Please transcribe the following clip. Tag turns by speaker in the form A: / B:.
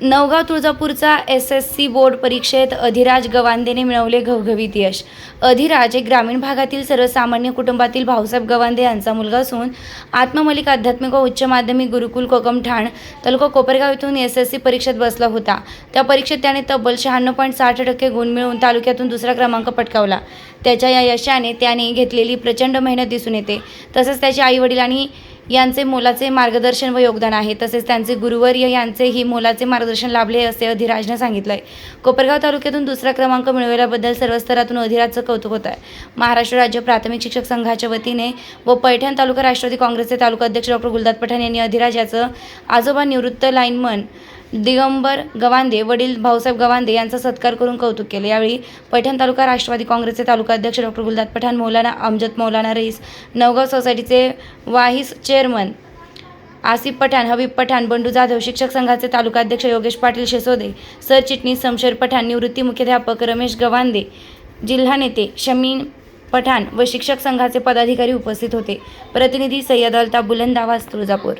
A: नवगाव तुळजापूरचा S S C board परीक्षेत अधिराज गवांदेने मिळवले घवघवीत यश. अधिराज हे ग्रामीण भागातील सर्वसामान्य कुटुंबातील भाऊसाहेब गवांदे यांचा मुलगा असून आत्ममलिक आध्यात्मिक व उच्च माध्यमिक गुरुकुल कोकम ठाण तालुका कोपरगाव येथून एस एस सी परीक्षेत बसला होता. त्या परीक्षेत त्याने तब्बल शहाण्णव पॉईंट साठ टक्के गुण मिळवून तालुक्यातून दुसरा क्रमांक पटकावला. त्याच्या या यशाने त्याने घेतलेली प्रचंड मेहनत दिसून येते. तसंच त्याचे आईवडील आणि यांचे मोलाचे मार्गदर्शन व योगदान आहे. तसेच त्यांचे गुरुवर्य यांचेही मोलाचे मार्गदर्शन लाभले असे अधिराजने सांगितलंय. कोपरगाव तालुक्यातून दुसरा क्रमांक मिळवल्याबद्दल सर्व स्तरातून अधिराजचं कौतुक होत आहे. महाराष्ट्र राज्य प्राथमिक शिक्षक संघाच्या वतीने व पैठण तालुका राष्ट्रवादी काँग्रेसचे तालुका अध्यक्ष डॉक्टर गुलदाद पठाण यांनी अधिराज याचं आजोबा निवृत्त लाईनमन दिगंबर गवांदे वडील भाऊसाहेब गवांदे यांचा सत्कार करून कौतुक केले. यावेळी पैठण तालुका राष्ट्रवादी काँग्रेसचे तालुका अध्यक्ष डॉक्टर गुलदाद पठाण मौलाना अमजद मौलाना रईस नवगाव सोसायटीचे वाहिस चेअरमन आसिफ पठाण हबीब पठाण बंडू जाधव शिक्षक संघाचे तालुका अध्यक्ष योगेश पाटील शेसोदे सरचिटणीस शमशेर पठाण निवृत्ती मुख्याध्यापक रमेश गवांदे जिल्हा नेते शमीन पठाण व शिक्षक संघाचे पदाधिकारी उपस्थित होते. प्रतिनिधी सय्यद अल्ताफ बुलंद आवाज तुळजापूर.